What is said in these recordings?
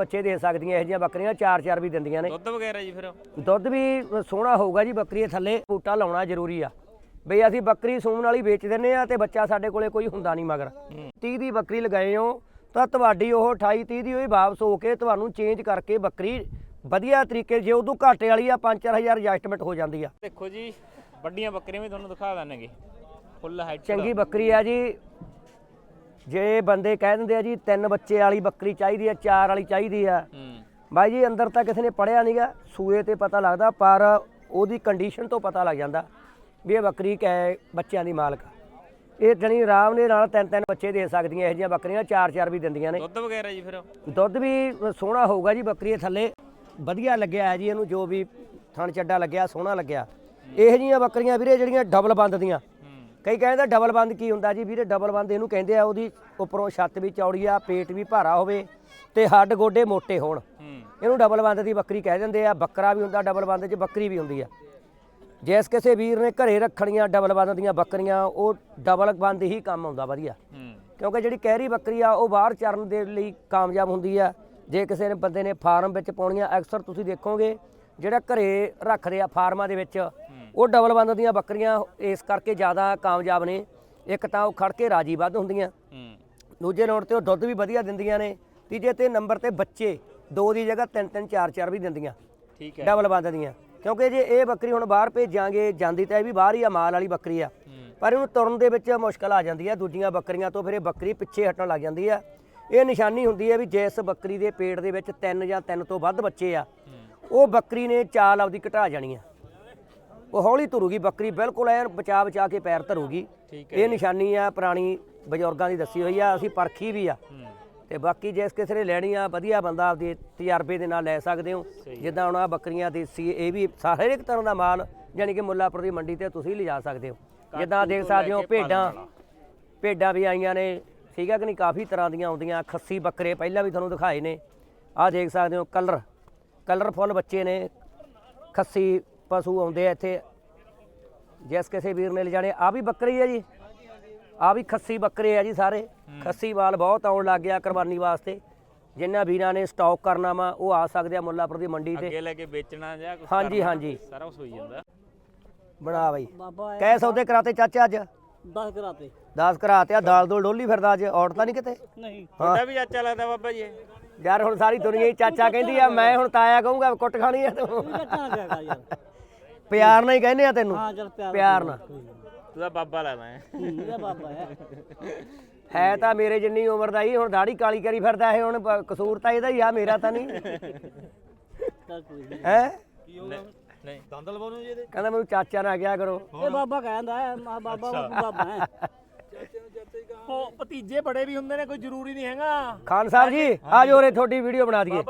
ਬੱਚੇ ਦੇ ਸਕਦੀਆਂ ਇਹੋ ਜਿਹੀਆਂ ਬੱਕਰੀਆਂ ਚਾਰ ਚਾਰ ਵੀ ਦਿੰਦੀਆਂ ਨੇ। ਦੁੱਧ ਵਗੈਰਾ ਜੀ ਫਿਰ? ਦੁੱਧ ਵੀ ਸੋਹਣਾ ਹੋਊਗਾ ਜੀ ਬੱਕਰੀ ਥੱਲੇ ਬੂਟਾ ਲਾਉਣਾ ਜ਼ਰੂਰੀ ਆ। ਬਈ ਅਸੀਂ ਬੱਕਰੀ ਸੂਣ ਵਾਲੀ ਵੇਚ ਦਿੰਨੇ ਆ ਤੇ ਬੱਚਾ ਸਾਡੇ ਕੋਲੇ ਕੋਈ ਹੁੰਦਾ ਨਹੀਂ ਮਗਰ। 30 ਦੀ ਬੱਕਰੀ ਲਗਾਏ ਹੋ ਤਾਂ ਤੁਹਾਡੀ ਉਹ 28 30 ਦੀ ਉਹ ਵਾਪਸ ਹੋ ਕੇ ਤੁਹਾਨੂੰ ਚੇਂਜ ਕਰਕੇ ਬੱਕਰੀ ਵਧੀਆ ਤਰੀਕੇ ਜੇ ਉਦੋਂ ਘਾਟੇ ਵਾਲੀ ਆ 5-4000 ਐਡਜਸਟਮੈਂਟ ਹੋ ਜਾਂਦੀ ਆ। ਦੇਖੋ ਜੀ ਵੱਡੀਆਂ ਬੱਕਰੀਆਂ ਵੀ ਤੁਹਾਨੂੰ ਦਿਖਾ ਦਾਂਗੇ ਫੁੱਲ ਹਾਈਟ ਚੰਗੀ ਬੱਕਰੀ ਆ ਜੀ ਜੇ ਬੰਦੇ ਕਹਿ ਦਿੰਦੇ ਆ ਜੀ ਤਿੰਨ ਬੱਚੇ ਵਾਲੀ ਬੱਕਰੀ ਚਾਹੀਦੀ ਆ ਚਾਰ ਵਾਲੀ ਚਾਹੀਦੀ ਆ ਬਾਈ ਜੀ ਅੰਦਰ ਤਾਂ ਕਿਸੇ ਨੇ ਪੜਿਆ ਨਹੀਂਗਾ ਸੂਏ ਤੇ ਪਤਾ ਲੱਗਦਾ ਪਰ ਉਹਦੀ ਕੰਡੀਸ਼ਨ ਤੋਂ ਪਤਾ ਲੱਗ ਜਾਂਦਾ ਵੀ ਇਹ ਬੱਕਰੀ ਕੈ ਬੱਚਿਆਂ ਦੀ ਮਾਲਕ ਆ। ਇਹ ਜਣੀ ਆਰਾਮ ਦੇ ਨਾਲ ਤਿੰਨ ਤਿੰਨ ਬੱਚੇ ਦੇ ਸਕਦੀਆਂ ਇਹੋ ਜਿਹੀਆਂ ਬੱਕਰੀਆਂ ਚਾਰ ਚਾਰ ਵੀ ਦਿੰਦੀਆਂ ਨੇ। ਦੁੱਧ ਵਗੈਰਾ ਜੀ ਫਿਰ? ਦੁੱਧ ਵੀ ਸੋਹਣਾ ਹੋਊਗਾ ਜੀ ਬੱਕਰੀ ਥੱਲੇ। ਵਧੀਆ ਲੱਗਿਆ ਹੈ ਜੀ ਇਹਨੂੰ ਜੋ ਵੀ ਥਣ ਚੱਡਾ ਲੱਗਿਆ ਸੋਹਣਾ ਲੱਗਿਆ। ਇਹੋ ਜਿਹੀਆਂ ਬੱਕਰੀਆਂ ਵੀਰੇ ਜਿਹੜੀਆਂ ਡਬਲ ਬੰਦ ਦੀਆਂ। ਕਈ ਕਹਿੰਦੇ ਡਬਲ ਬੰਦ ਕੀ ਹੁੰਦਾ ਜੀ? ਵੀਰੇ ਡਬਲ ਬੰਦ ਇਹਨੂੰ ਕਹਿੰਦੇ ਆ ਉਹਦੀ ਉੱਪਰੋਂ ਛੱਤ ਵੀ ਚੌੜੀ ਆ ਪੇਟ ਵੀ ਭਾਰਾ ਹੋਵੇ ਤੇ ਹੱਡ ਗੋਡੇ ਮੋਟੇ ਹੋਣ। ਇਹਨੂੰ ਡਬਲ ਬੰਦ ਦੀ ਬੱਕਰੀ ਕਹਿ ਦਿੰਦੇ ਆ। ਬੱਕਰਾ ਵੀ ਹੁੰਦਾ ਡਬਲ ਬੰਦ 'ਚ ਬੱਕਰੀ ਵੀ ਹੁੰਦੀ ਆ। ਜਿਸ ਕਿਸੇ ਵੀਰ ਨੇ ਘਰੇ ਰੱਖਣੀਆਂ ਡਬਲ ਬੰਦ ਦੀਆਂ ਬੱਕਰੀਆਂ ਉਹ ਡਬਲ ਬੰਦ ਹੀ ਕੰਮ ਆਉਂਦਾ ਵਧੀਆ। ਕਿਉਂਕਿ ਜਿਹੜੀ ਕਹਿਰੀ ਬੱਕਰੀ ਆ ਉਹ ਬਾਹਰ ਚਰਨ ਦੇ ਲਈ ਕਾਮਯਾਬ ਹੁੰਦੀ ਆ। ਜੇ ਕਿਸੇ ਨੇ ਬੰਦੇ ਨੇ ਫਾਰਮ ਵਿੱਚ ਪਾਉਣੀਆਂ ਅਕਸਰ ਤੁਸੀਂ ਦੇਖੋਗੇ ਜਿਹੜਾ ਘਰੇ ਰੱਖਦੇ ਆ ਫਾਰਮਾਂ ਦੇ ਵਿੱਚ ਉਹ ਡਬਲ ਬੰਦ ਦੀਆਂ ਬੱਕਰੀਆਂ ਇਸ ਕਰਕੇ ਜ਼ਿਆਦਾ ਕਾਮਯਾਬ ਨੇ। ਇੱਕ ਤਾਂ ਉਹ ਖੜ ਕੇ ਰਾਜੀ ਵੱਧ ਹੁੰਦੀਆਂ। ਹੂੰ ਦੂਜੇ ਨੰਬਰ ਤੇ ਉਹ ਦੁੱਧ ਵੀ ਵਧੀਆ ਦਿੰਦੀਆਂ ਨੇ। ਤੀਜੇ ਤੇ ਨੰਬਰ ਤੇ ਬੱਚੇ ਦੋ ਦੀ ਜਗ੍ਹਾ ਤਿੰਨ ਤਿੰਨ ਚਾਰ ਚਾਰ ਵੀ ਦਿੰਦੀਆਂ। ਠੀਕ ਹੈ। ਡਬਲ ਬੰਦ ਦੀਆਂ। ਕਿਉਂਕਿ ਜੇ ਇਹ ਬੱਕਰੀ ਹੁਣ ਬਾਹਰ ਭੇਜਾਂਗੇ ਜਾਂਦੀ ਤਾਂ ਇਹ ਵੀ ਬਾਹਰ ਹੀ ਆ ਮਾਲ ਵਾਲੀ ਬੱਕਰੀ ਆ। ਪਰ ਇਹਨੂੰ ਤੁਰਨ ਦੇ ਵਿੱਚ ਮੁਸ਼ਕਲ ਆ ਜਾਂਦੀ ਹੈ ਦੂਜੀਆਂ ਬੱਕਰੀਆਂ ਤੋਂ ਫਿਰ ਇਹ ਬੱਕਰੀ ਪਿੱਛੇ ਹਟਣ ਲੱਗ ਜਾਂਦੀ ਹੈ ਇਹ ਨਿਸ਼ਾਨੀ ਹੁੰਦੀ ਹੈ ਵੀ ਜਿਸ ਬੱਕਰੀ ਦੇ ਪੇਟ ਦੇ ਵਿੱਚ ਤਿੰਨ ਜਾਂ ਤਿੰਨ ਤੋਂ ਵੱਧ ਬੱਚੇ ਆ ਉਹ ਬੱਕਰੀ ਨੇ ਚਾਲ ਆਪਦੀ ਘਟਾ ਜਾਣੀ ਆ। ਉਹ ਹੌਲੀ ਤੁਰੂਗੀ ਬੱਕਰੀ ਬਿਲਕੁਲ ਐਨ ਬਚਾ ਬਚਾ ਕੇ ਪੈਰ ਧਰੂਗੀ। ਠੀਕ ਇਹ ਨਿਸ਼ਾਨੀ ਆ ਪੁਰਾਣੀ ਬਜ਼ੁਰਗਾਂ ਦੀ ਦੱਸੀ ਹੋਈ ਆ ਅਸੀਂ ਪਰਖੀ ਵੀ ਆ। ਤੇ ਬਾਕੀ ਜੇ ਕਿਸੇ ਨੇ ਲੈਣੀ ਆ ਵਧੀਆ ਬੰਦਾ ਆਪਦੇ ਤਜਰਬੇ ਦੇ ਨਾਲ ਲੈ ਸਕਦੇ ਹੋ। ਜਿੱਦਾਂ ਹੁਣ ਆ ਬੱਕਰੀਆਂ ਦੇਸੀ ਇਹ ਵੀ ਸਾਰੇ ਇੱਕ ਤਰ੍ਹਾਂ ਦਾ ਮਾਲ ਯਾਨੀ ਕਿ ਮੁੱਲਾਪੁਰ ਦੀ ਮੰਡੀ ਤੇ ਤੁਸੀਂ ਲਿਜਾ ਸਕਦੇ ਹੋ। ਜਿੱਦਾਂ ਦੇਖ ਸਕਦੇ ਹੋ ਭੇਡਾਂ ਭੇਡਾਂ ਵੀ ਆਈਆਂ ਨੇ ਠੀਕ ਹੈ ਕਿ ਨਹੀਂ? ਕਾਫੀ ਤਰ੍ਹਾਂ ਦੀਆਂ ਆਉਂਦੀਆਂ ਖੱਸੀ ਬੱਕਰੇ ਪਹਿਲਾਂ ਵੀ ਤੁਹਾਨੂੰ ਦਿਖਾਏ ਨੇ। ਆਹ ਦੇਖ ਸਕਦੇ ਹੋ ਕਲਰ ਕਲਰਫੁੱਲ ਬੱਚੇ ਨੇ ਖੱਸੀ ਪਸ਼ੂ ਆਉਂਦੇ ਆ ਇੱਥੇ। ਜਿਸ ਕਿਸੇ ਵੀਰ ਨੇ ਲਿਜਾਣੇ ਆ ਵੀ ਬੱਕਰੀ ਹੈ ਜੀ। ਆ ਵੀ ਖੱਸੀ ਬੱਕਰੇ ਆ ਜੀ ਸਾਰੇ। ਖੱਸੀ ਵਾਲ ਬਹੁਤ ਆਉਣ ਲੱਗ ਗਿਆ ਕੁਰਬਾਨੀ ਵਾਸਤੇ। ਜਿਨ੍ਹਾਂ ਵੀਰਾਂ ਨੇ ਸਟਾਕ ਕਰਨਾ ਵਾ ਉਹ ਆ ਸਕਦੇ ਆ ਮੁੱਲਾਪੁਰ ਦੀ ਮੰਡੀ ਤੇ। ਅੱਗੇ ਲੈ ਕੇ ਵੇਚਣਾ ਜਾਂ ਕੁਛ ਹਾਂਜੀ ਹਾਂਜੀ। ਸਾਰਾ ਕੁਝ ਹੋਈ ਜਾਂਦਾ। ਬਣਾ ਬਾਈ। ਕੈ ਸੌਦੇ ਕਰਾਤੇ ਚਾਚਾ ਅੱਜ? 10 ਕਰਾਤੇ। 10 ਕਰਾਤੇ ਆ ਦਾਲ ਦੋਲ ਡੋਲੀ ਫਿਰਦਾ ਅੱਜ ਔੜ ਤਾਂ ਨਹੀਂ ਕਿਤੇ? ਨਹੀਂ। ਤੁਹਾਡਾ ਵੀ ਚਾਚਾ ਲੱਗਦਾ ਬਾਬਾ ਜੀ? ਯਾਰ ਹੁਣ ਸਾਰੀ ਦੁਨੀਆ ਹੀ ਚਾਚਾ ਕਹਿੰਦੀ ਆ ਮੈਂ ਹੁਣ ਤਾਇਆ ਕਹੂੰਗਾ ਕੁੱਟ ਖਾਣੀ ਆ ਤੂੰ। ਯਾਰ। ਪਿਆਰ ਨਾਲ ਹੀ ਕਹਿੰਦੇ ਆ ਤੈਨੂੰ। ਹਾਂ ਚਲ ਪਿਆਰ ਪਿਆਰ ਨਾਲ। ਤੂੰ ਤਾਂ ਬਾਬਾ ਲੱਗਦਾ ਹੈ ਇਹਦਾ ਬਾਬਾ ਹੈ। ਹੈ ਤਾਂ ਮੇਰੇ ਜਿੰਨੀ ਉਮਰ ਦਾ ਹੀ ਹੁਣ ਦਾੜੀ ਕਾਲੀ ਕਰੀ ਫਿਰਦਾ ਇਹ ਹੁਣ ਕਸੂਰ ਤਾਂ ਇਹਦਾ ਹੀ ਆ ਮੇਰਾ ਤਾਂ ਨਹੀਂ। ਚੱਲ ਕੋਈ ਨਹੀਂ। ਹੈ? ਨਹੀਂ ਕਹਿੰਦਾ ਮੈਨੂੰ ਚਾਚਾ ਨਾ ਕਿਹਾ ਕਰੋ। ਇਹ ਬਾਬਾ ਕਹਿੰਦਾ ਹੈ ਮਾ ਬਾਬਾ ਬਾਬੂ ਬਾਬਾ ਹੈ। ਉਹ ਭਤੀਜੇ ਬੜੇ ਵੀ ਹੁੰਦੇ ਨੇ ਕੋਈ ਜ਼ਰੂਰੀ ਨਹੀਂ ਹੈਗਾ। ਖਾਨ ਸਾਹਿਬ ਜੀ ਆ ਜਾਓ ਰੇ ਤੁਹਾਡੀ ਵੀਡੀਓ ਬਣਾ ਦਈਏ।